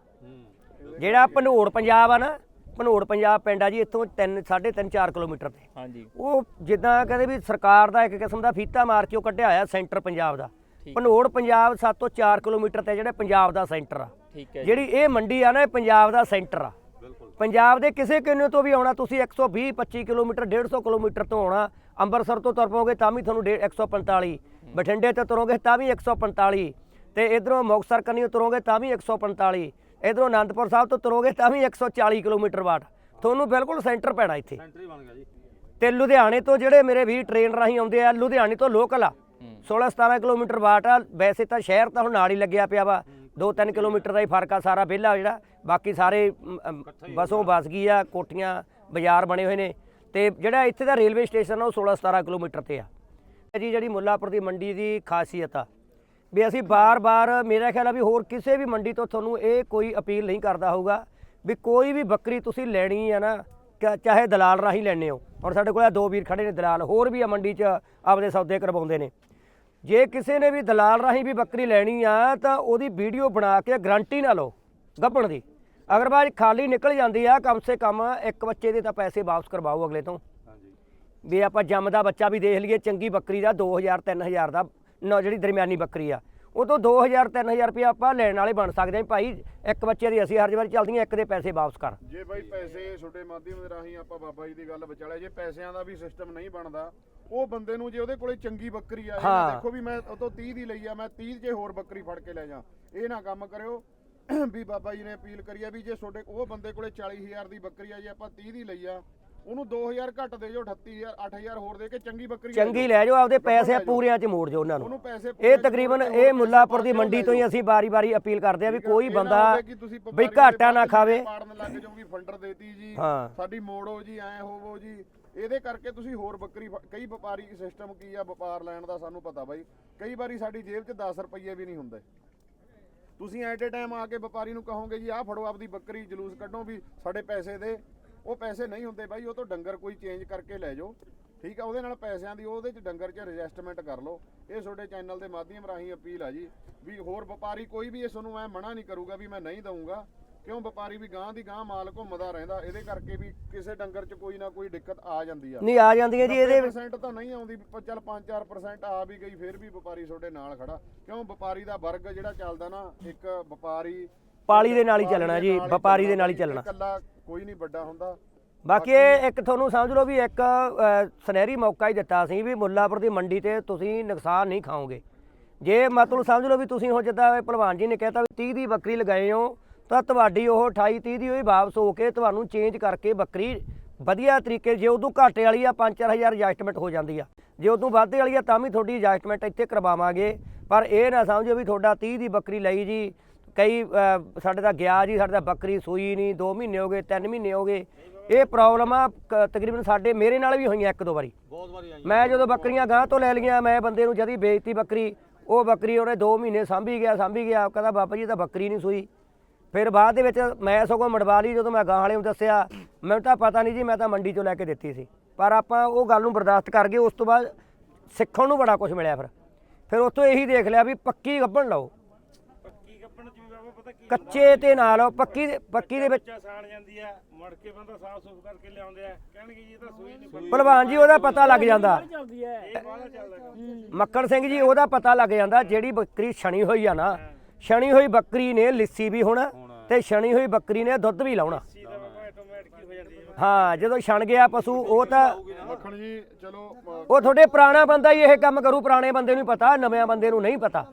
ਜਿਹੜਾ ਭਨੋੜ ਪੰਜਾਬ ਆ ਨਾ ਭਨੋੜ ਪੰਜਾਬ ਪਿੰਡ ਆ ਜੀ ਇੱਥੋਂ 3 3.5 4 ਕਿਲੋਮੀਟਰ ਤੇ। ਹਾਂਜੀ। ਉਹ ਜਿੱਦਾਂ ਕਹਿੰਦੇ ਵੀ ਸਰਕਾਰ ਦਾ ਇੱਕ ਕਿਸਮ ਦਾ ਫੀਤਾ ਮਾਰ ਕੇ ਉਹ ਕੱਢਿਆ ਹੋਇਆ ਸੈਂਟਰ ਪੰਜਾਬ ਦਾ। ਭਨੋੜ ਪੰਜਾਬ 7 ਤੋਂ 4 ਕਿਲੋਮੀਟਰ ਤੇ ਜਿਹੜਾ ਪੰਜਾਬ ਦਾ ਸੈਂਟਰ ਆ। ਠੀਕ ਹੈ ਜੀ। ਜਿਹੜੀ ਇਹ ਮੰਡੀ ਆ ਨਾ ਇਹ ਪੰਜਾਬ ਦਾ ਸੈਂਟਰ ਆ। ਪੰਜਾਬ ਦੇ ਕਿਸੇ ਕਿੰਨੇ ਤੋਂ ਵੀ ਆਉਣਾ ਤੁਸੀਂ 120 25 ਕਿਲੋਮੀਟਰ 150 ਕਿਲੋਮੀਟਰ ਤੋਂ ਆਉਣਾ ਅੰਮ੍ਰਿਤਸਰ ਤੋਂ ਤੁਰ ਪਓਗੇ ਤਾਂ ਵੀ ਤੁਹਾਨੂੰ ਡੇ- 145 ਬਠਿੰਡੇ ਤੋਂ ਤੁਰੋਗੇ ਤਾਂ ਵੀ 145 ਤੇ ਇਧਰੋਂ ਮੁਕਤਸਰ ਕੰਨੀ ਤੁਰੋਗੇ ਤਾਂ ਵੀ 145 ਇਧਰੋਂ ਆਨੰਦਪੁਰ ਸਾਹਿਬ ਤੋਂ ਤੁਰੋਗੇ ਤਾਂ ਵੀ 140 ਕਿਲੋਮੀਟਰ ਵਾਟ ਤੁਹਾਨੂੰ ਬਿਲਕੁਲ ਸੈਂਟਰ ਪੈਣਾ ਇੱਥੇ। ਸੈਂਟਰੀ ਬਣ ਗਿਆ ਜੀ। ਤੇ ਲੁਧਿਆਣੇ ਤੋਂ ਜਿਹੜੇ ਮੇਰੇ ਵੀ ਟ੍ਰੇਨ ਰਾਹੀਂ ਆਉਂਦੇ ਆ ਲੁਧਿਆਣੇ ਤੋਂ ਲੋਕਲ ਆ। 16 17 ਕਿਲੋਮੀਟਰ ਵਾਟ ਆ। ਵੈਸੇ ਤਾਂ ਸ਼ਹਿਰ ਤਾਂ ਹੁਣ ਨਾਲ ਹੀ ਲੱਗਿਆ ਪਿਆ ਵਾ। 2-3 ਕਿਲੋਮੀਟਰ ਦਾ ਹੀ ਫ਼ਰਕ ਆ ਸਾਰਾ ਵਿਹਲਾ ਜਿਹੜਾ। ਬਾਕੀ ਸਾਰੇ ਬਸੋਂ ਬਸ ਗਈ ਆ ਕੋਠੀਆਂ ਬਾਜ਼ਾਰ ਬਣੇ ਹੋਏ ਨੇ। ਤੇ ਜਿਹੜਾ ਇੱਥੇ ਦਾ ਰੇਲਵੇ ਸਟੇਸ਼ਨ ਆ ਉਹ 16 17 ਕਿਲੋਮੀਟਰ ਤੇ ਆ। ਜੀ ਜਿਹੜੀ ਮੁੱਲਾਪੁਰ ਦੀ ਮੰਡੀ ਦੀ ਖਾਸੀਅਤ ਆ। ਵੀ ਅਸੀਂ ਬਾਰ-ਬਾਰ ਮੇਰਾ ਖਿਆਲ ਆ ਵੀ ਹੋਰ ਕਿਸੇ ਵੀ ਮੰਡੀ ਤੋਂ ਤੁਹਾਨੂੰ ਇਹ ਕੋਈ ਅਪੀਲ ਨਹੀਂ ਕਰਦਾ ਹੋਊਗਾ ਵੀ ਕੋਈ ਵੀ ਬੱਕਰੀ ਤੁਸੀਂ ਲੈਣੀ ਆ ਨਾ ਚਾਹੇ ਦਲਾਲ ਰਾਹੀਂ ਲੈਣੇ ਹੋ ਹੁਣ ਸਾਡੇ ਕੋਲ ਆਹ ਦੋ ਵੀਰ ਖੜੇ ਨੇ ਦਲਾਲ ਹੋਰ ਵੀ ਆ ਮੰਡੀ 'ਚ ਆਪਦੇ ਸੌਦੇ ਕਰਵਾਉਂਦੇ ਨੇ। ਜੇ ਕਿਸੇ ਨੇ ਵੀ ਦਲਾਲ ਰਾਹੀਂ ਵੀ ਬੱਕਰੀ ਲੈਣੀ ਆ ਤਾਂ ਉਹਦੀ ਵੀਡੀਓ ਬਣਾ ਕੇ ਗਰੰਟੀ ਨਾ ਲਓ ਗੱਭਣ ਦੀ। ਅਗਰ ਬਾਅਦ ਖਾਲੀ ਨਿਕਲ ਜਾਂਦੀ ਆ ਕਮ ਸੇ ਕਮ ਇੱਕ ਬੱਚੇ ਦੇ ਤਾਂ ਪੈਸੇ ਵਾਪਸ ਕਰਵਾਓ ਅਗਲੇ ਤੋਂ। ਵੀ ਆਪਾਂ ਜੰਮਦਾ ਬੱਚਾ ਵੀ ਦੇਖ ਲਈਏ ਚੰਗੀ ਬੱਕਰੀ ਦਾ 2000 3000 ਦਾ ਨਾ ਜਿਹੜੀ ਦਰਮਿਆਨੀ ਬੱਕਰੀ ਆ ਉਹ ਤੋਂ 2000 3000 ਰੁਪਏ ਆਪਾਂ ਲੈਣ ਵਾਲੇ ਬਣ ਸਕਦੇ ਵੀ ਭਾਈ ਇੱਕ ਬੱਚੇ ਦੀ ਅਸੀਂ ਹਰ ਵਾਰੀ ਚੱਲਦੀਆਂ ਇੱਕ ਦੇ ਪੈਸੇ ਵਾਪਸ ਕਰ ਜੇ ਬਾਈ ਪੈਸੇ ਛੋਟੇ ਮਾਧਿਅਮ ਦੇ ਰਾਹੀਂ ਆਪਾਂ ਬਾਬਾ ਜੀ ਦੀ ਗੱਲ ਵਿਚਾਲੇ ਜੇ ਪੈਸਿਆਂ ਦਾ ਵੀ ਸਿਸਟਮ ਨਹੀਂ ਬਣਦਾ ਉਹ ਬੰਦੇ ਨੂੰ ਜੇ ਉਹਦੇ ਕੋਲੇ ਚੰਗੀ ਬੱਕਰੀ ਆ ਹਾਂ। ਦੇਖੋ ਵੀ ਮੈਂ ਉਹ ਤੋਂ 30 ਦੀ ਲਈ ਆ ਮੈਂ 30 ਜੇ ਹੋਰ ਬੱਕਰੀ ਫੜ ਕੇ ਲੈ ਜਾ ਇਹ ਨਾ ਕੰਮ ਕਰਿਓ ਵੀ ਬਾਬਾ ਜੀ ਨੇ ਅਪੀਲ ਕਰੀ ਆ ਵੀ ਜੇ ਤੁਹਾਡੇ ਉਹ ਬੰਦੇ ਕੋਲੇ 40000 ਦੀ ਬੱਕਰੀ ਆ ਜੇ ਆਪਾਂ 30 ਦੀ ਲਈ ਆ ਉਹਨੂੰ 2000 ਘੱਟ ਦੇ ਜੋ 38000 8000 ਹੋਰ ਦੇ ਕੇ ਚੰਗੀ ਬੱਕਰੀ ਲੈ ਚੰਗੀ। ਲੈ ਜਾਓ ਆਪਦੇ ਪੈਸੇ। ਪੂਰਿਆਂ 'ਚ ਮੋੜ ਜਾਓ ਉਹਨਾਂ ਨੂੰ। ਉਹਨੂੰ ਪੈਸੇ ਇਹ ਤਕਰੀਬਨ ਇਹ ਮੁੱਲਾਪੁਰ ਦੀ ਮੰਡੀ ਤੋਂ ਹੀ ਅਸੀਂ ਬਾਰੀ-ਬਾਰੀ ਅਪੀਲ ਕਰਦੇ ਆ ਵੀ ਕੋਈ ਬੰਦਾ ਵਪਾਰੀ ਘਾਟਾ ਨਾ ਖਾਵੇ। ਪਾੜਨ ਲੱਗ ਜਾਓ ਵੀ ਫੰਡਰ ਦੇਤੀ ਜੀ ਹਾਂ। ਸਾਡੀ ਮੋੜੋ ਜੀ ਐ ਹੋਵੋ ਜੀ। ਇਹਦੇ ਕਰਕੇ ਤੁਸੀਂ ਹੋਰ ਬੱਕਰੀ ਫ- ਕਈ ਵਪਾਰੀ ਸਿਸਟਮ ਕੀ ਆ ਵਪਾਰ ਲੈਣ ਦਾ ਸਾਨੂੰ ਪਤਾ ਬਾਈ। ਕਈ ਵਾਰੀ ਸਾਡੀ ਜੇਬ 'ਚ 10 ਰੁਪਏ ਵੀ ਨਹੀਂ ਹੁੰਦੇ। ਤੁਸੀਂ ਐਟ ਏ ਟਾਈਮ ਆ ਕੇ ਵਪਾਰੀ ਨੂੰ ਕਹੋਗੇ ਜੀ ਆਹ ਫੜੋ ਆਪਦੀ ਬੱਕਰੀ ਜਲੂਸ ਕੱਢੋ ਵੀ ਸਾਡੇ ਪੈਸੇ ਦੇ। ਉਹ ਪੈਸੇ ਨਹੀਂ ਹੁੰਦੇ ਬਾਈ ਉਹ ਤੋਂ ਡੰਗਰ ਕੋਈ ਚੇਂਜ ਕਰਕੇ ਲੈ ਜਾਓ। ਠੀਕ ਆ ਉਹਦੇ ਨਾਲ ਪੈਸਿਆਂ ਦੀ ਉਹਦੇ 'ਚ ਡੰਗਰ 'ਚ ਰਜਿਸਟਰਮੈਂਟ ਕਰ ਲਓ। ਇਹ ਤੁਹਾਡੇ ਚੈਨਲ ਦੇ ਮਾਧਿਅਮ ਰਾਹੀਂ ਅਪੀਲ ਆ ਜੀ ਵੀ ਹੋਰ ਵਪਾਰੀ ਕੋਈ ਵੀ ਇਸ ਨੂੰ ਮੈਂ ਮਨਾ ਨਹੀਂ ਕਰੂਗਾ ਵੀ ਮੈਂ ਨਹੀਂ ਦਊਂਗਾ। ਕਿਉਂ? ਵਪਾਰੀ ਵੀ ਗਾਂ ਦੀ ਗਾਂ ਮਾਲ ਘੁੰਮਦਾ ਰਹਿੰਦਾ ਇਹਦੇ ਕਰਕੇ ਵੀ ਕਿਸੇ ਡੰਗਰ 'ਚ ਕੋਈ ਨਾ ਕੋਈ ਦਿੱਕਤ ਆ ਜਾਂਦੀ ਆ। ਨਹੀਂ ਆ ਜਾਂਦੀਆਂ ਜੀ ਇਹਦੇ 90% ਤਾਂ ਨਹੀਂ ਆਉਂਦੀ ਪਰ ਚੱਲ 5-4% ਆ ਵੀ ਗਈ ਫਿਰ ਵੀ ਵਪਾਰੀ ਤੁਹਾਡੇ ਨਾਲ ਖੜਾ। ਕਿਉਂ? ਵਪਾਰੀ ਦਾ ਵਰਗ ਜਿਹੜਾ ਚੱਲਦਾ ਨਾ ਇੱਕ ਵਪਾਰੀ ਪਾਲੀ ਦੇ ਨਾਲ ਹੀ ਚੱਲਣਾ ਜੀ, ਹੀ ਵਪਾਰੀ ਦੇ ਨਾਲ ਹੀ ਚੱਲਣਾ। ਇਕੱਲਾ ਕੋਈ ਨਹੀਂ ਵੱਡਾ ਹੁੰਦਾ। ਬਾਕੀ ਇਹ ਇੱਕ ਤੁਹਾਨੂੰ ਸਮਝ ਲਓ ਵੀ ਇੱਕ ਸੁਨਹਿਰੀ ਮੌਕਾ ਹੀ ਦਿੱਤਾ ਸੀ ਵੀ ਮੁੱਲਾਪੁਰ ਦੀ ਮੰਡੀ ਤੇ ਤੁਸੀਂ ਨੁਕਸਾਨ ਨਹੀਂ ਖਾਓਗੇ। ਜੇ ਮਤਲਬ ਸਮਝ ਲਓ ਵੀ ਤੁਸੀਂ ਹੁਣ ਜਿੱਦਾਂ ਭਲਵਾਨ ਜੀ ਨੇ ਕਹਿਤਾ ਵੀ 30 ਦੀ ਬੱਕਰੀ ਲਗਾਏ ਹੋ ਤਾਂ ਤੁਹਾਡੀ ਉਹ 28 30 ਦੀ ਹੋਈ ਵਾਪਸ ਹੋ ਕੇ ਤੁਹਾਨੂੰ ਚੇਂਜ ਕਰਕੇ ਬੱਕਰੀ ਵਧੀਆ ਤਰੀਕੇ ਜੇ ਉਦੋਂ ਘਾਟੇ ਵਾਲੀ ਆ 5-4000 ਐਡਜਸਟਮੈਂਟ ਹੋ ਜਾਂਦੀ ਆ। ਜੇ ਉਦੋਂ ਵਾਧੇ ਵਾਲੀ ਆ ਤਾਂ ਵੀ ਤੁਹਾਡੀ ਐਡਜਸਟਮੈਂਟ ਇੱਥੇ ਕਰਵਾਵਾਂਗੇ। ਪਰ ਇਹ ਨਾ ਸਮਝੋ ਵੀ ਤੁਹਾਡਾ 30 ਦੀ ਬੱਕਰੀ ਲਈ ਜੀ ਕਈ ਸਾਡੇ ਦਾ ਗਿਆ ਜੀ ਸਾਡੇ ਦਾ ਬੱਕਰੀ ਸੂਈ ਨਹੀਂ 2 ਮਹੀਨੇ ਹੋ ਗਏ 3 ਮਹੀਨੇ ਹੋ ਗਏ। ਇਹ ਪ੍ਰੋਬਲਮ ਆ ਤਕਰੀਬਨ ਸਾਡੇ ਮੇਰੇ ਨਾਲ ਵੀ ਹੋਈਆਂ ਇੱਕ ਦੋ ਵਾਰੀ। ਬਹੁਤ ਵਾਰੀ ਆਈ ਮੈਂ ਜਦੋਂ ਬੱਕਰੀਆਂ ਗਾਂ ਤੋਂ ਲੈ ਲਈਆਂ ਮੈਂ ਬੰਦੇ ਨੂੰ ਜਦੀ ਵੇਚਤੀ ਬੱਕਰੀ ਉਹ ਬੱਕਰੀ ਉਹਨੇ 2 ਮਹੀਨੇ ਸਾਂਭੀ ਗਿਆ ਸਾਂਭੀ ਗਿਆ ਕਹਿੰਦਾ ਬਾਬਾ ਜੀ ਤਾਂ ਬੱਕਰੀ ਨਹੀਂ ਸੂਈ। ਫਿਰ ਬਾਅਦ ਦੇ ਵਿੱਚ ਮੈਂ ਸਗੋਂ ਮੜਵਾ ਲਈ ਜਦੋਂ ਮੈਂ ਗਾਂ ਵਾਲੇ ਨੂੰ ਦੱਸਿਆ ਮੈਨੂੰ ਤਾਂ ਪਤਾ ਨਹੀਂ ਜੀ ਮੈਂ ਤਾਂ ਮੰਡੀ ਚੋਂ ਲੈ ਕੇ ਦਿੱਤੀ ਸੀ। ਪਰ ਆਪਾਂ ਉਹ ਗੱਲ ਨੂੰ ਬਰਦਾਸ਼ਤ ਕਰ ਗਏ ਉਸ ਤੋਂ ਬਾਅਦ ਸਿੱਖਣ ਨੂੰ ਬੜਾ ਕੁਝ ਮਿਲਿਆ ਫਿਰ। ਫਿਰ ਉੱਥੋਂ ਇਹੀ ਦੇਖ ਲਿਆ ਵੀ ਪੱਕੀ ਗੱਭਣ ਲਓ ਪੱਕੀ ਕੱਪਣ ਚ ਵੀ ਬਾਬਾ ਪਤਾ ਕੀ ਕੱਚੇ ਤੇ ਨਾ ਲਓ ਪੱਕੀ ਪੱਕੀ ਦੇ ਵਿੱਚ ਸਾਣ ਜਾਂਦੀ ਆ ਮੁੜ ਕੇ ਬੰਦਾ ਸਾਫ਼ ਸੁਫ ਕਰਕੇ ਲਿਆਉਂਦੇ ਆ। ਕਹਿਣਗੇ ਜੀ ਇਹ ਤਾਂ ਸੂਈ ਨਹੀਂ ਭਲਵਾਨ ਜੀ ਉਹਦਾ ਪਤਾ ਲੱਗ ਜਾਂਦਾ। ਚੱਲਦੀ ਹੈ। ਇਹ ਬਾਹਲਾ ਚੱਲਦਾ ਕੰਮ। ਮੱਕੜ ਸਿੰਘ ਜੀ ਉਹਦਾ ਪਤਾ ਲੱਗ ਜਾਂਦਾ ਜਿਹੜੀ ਬੱਕਰੀ ਛਣੀ ਹੋਈ ਆ ਨਾ। ਛਣੀ ਹੋਈ ਬੱਕਰੀ ਨੇ ਲਿੱਸੀ ਵੀ ਹੋਣਾ ਤੇ ਛਣੀ ਹੋਈ ਬੱਕਰੀ ਨੇ ਦੁੱਧ ਵੀ ਲਾਉਣਾ। ਸੀ ਤਾਂ ਬਾਬਾ ਆਟੋਮੈਟਿਕ ਹੀ ਹੋ ਜਾਂਦੀ ਹੈ ਹਾਂ ਜਦੋਂ ਛਣ ਗਿਆ ਪਸ਼ੂ ਉਹ ਤਾਂ ਮੱਖਣ ਜੀ ਚਲੋ ਉਹ ਤੁਹਾਡੇ ਪੁਰਾਣਾ ਬੰਦਾ ਹੀ ਇਹ ਕੰਮ ਕਰੂ ਪੁਰਾਣੇ ਬੰਦੇ ਨੂੰ ਪਤਾ ਨਵੇਂ ਬੰਦੇ ਨੂੰ ਨਹੀਂ ਪਤਾ।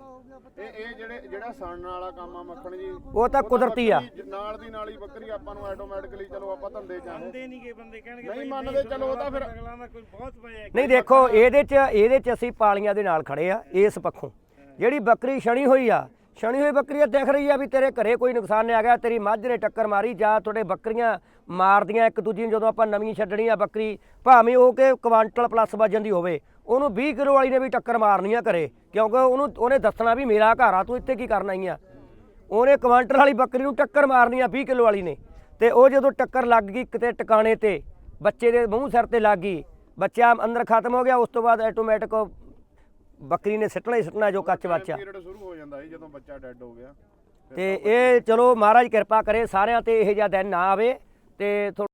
ਇਹ ਇਹ ਜਿਹੜੇ ਜਿਹੜਾ ਸਣਨ ਵਾਲਾ ਕੰਮ ਆ ਮੱਖਣ ਜੀ ਉਹ ਤਾਂ ਕੁਦਰਤੀ ਆ। ਬੱਕਰੀ ਨਾਲ ਦੀ ਨਾਲ ਹੀ ਬੱਕਰੀ ਆਪਾਂ ਨੂੰ ਆਟੋਮੈਟਿਕਲੀ ਚਲੋ ਆਪਾਂ ਧੰਦੇ ਚ ਆਉਂਦੇ ਮੰਨਦੇ ਨਹੀਂ ਗੇ ਬੰਦੇ ਕਹਿਣਗੇ ਨਹੀਂ ਮੰਨਦੇ, ਚਲੋ ਉਹ ਤਾਂ ਫਿਰ- ਅਗਲਾ ਦਾ ਕੋਈ ਬਹੁਤ ਪਿਆ ਨਹੀਂ ਦੇਖੋ ਇਹਦੇ 'ਚ ਇਹਦੇ 'ਚ ਅਸੀਂ ਪਾਲੀਆਂ ਦੇ ਨਾਲ ਖੜੇ ਆ ਇਸ ਪੱਖੋਂ। ਜਿਹੜੀ ਬੱਕਰੀ ਛਣੀ ਹੋਈ ਆ ਛਣੀ ਹੋਈ ਬੱਕਰੀ ਆ ਦਿਖ ਰਹੀ ਆ ਵੀ ਤੇਰੇ ਘਰੇ ਕੋਈ ਨੁਕਸਾਨ ਨਹੀਂ ਆ ਗਿਆ ਤੇਰੀ ਮੱਝ ਨੇ ਟੱਕਰ ਮਾਰੀ ਜਾਂ ਤੁਹਾਡੇ ਬੱਕਰੀਆਂ ਮਾਰਦੀਆਂ ਇੱਕ ਦੂਜੀ ਨੂੰ ਜਦੋਂ ਆਪਾਂ ਨਵੀਂ ਛੱਡਣੀ ਆ ਬੱਕਰੀ ਭਾਵੇਂ ਉਹ ਕਿ ਕੁਆਂਟਲ ਪਲੱਸ ਵਜਨ ਦੀ ਹੋਵੇ ਉਹਨੂੰ 20 ਕਿਲੋ ਵਾਲੀ ਨੇ ਵੀ ਟੱਕਰ ਮਾਰਨੀ ਆ ਘਰੇ ਕਿਉਂਕਿ ਉਹਨੂੰ ਉਹਨੇ ਦੱਸਣਾ ਵੀ ਮੇਰਾ ਘਰ ਆ ਤੂੰ ਇੱਥੇ ਕੀ ਕਰਨ ਆਈ ਆ। ਉਹਨੇ ਕੁਆਂਟਲ ਵਾਲੀ ਬੱਕਰੀ ਨੂੰ ਟੱਕਰ ਮਾਰਨੀ ਆ 20 ਕਿਲੋ ਵਾਲੀ ਨੇ। ਤੇ ਉਹ ਜਦੋਂ ਟੱਕਰ ਲੱਗ ਗਈ ਕਿਤੇ ਟਿਕਾਣੇ ਤੇ ਬੱਚੇ ਦੇ ਮੂੰਹ ਸਿਰ ਤੇ ਲੱਗ ਗਈ ਬੱਚਾ ਅੰਦਰ ਖਤਮ ਹੋ ਗਿਆ ਉਸ ਤੋਂ ਬਾਅਦ ਆਟੋਮੈਟਿਕ ਬੱਕਰੀ ਨੇ ਸਿੱਟਣਾ ਹੀ ਸਿੱਟਣਾ ਜੋ ਕੱਚ ਬੱਚਾ ਪੀਰੀਅਡ ਸ਼ੁਰੂ ਹੋ ਜਾਂਦਾ ਜੀ ਜਦੋਂ ਬੱਚਾ ਡੈੱਡ ਹੋ ਗਿਆ। ਤੇ ਇਹ ਚਲੋ ਮਹਾਰਾਜ ਕਿਰਪਾ ਕਰੇ ਸਾਰਿਆਂ ਤੇ ਇਹੋ ਜਿਹਾ ਦਿਨ ਨਾ ਆਵੇ। ਤੇ ਥੋ-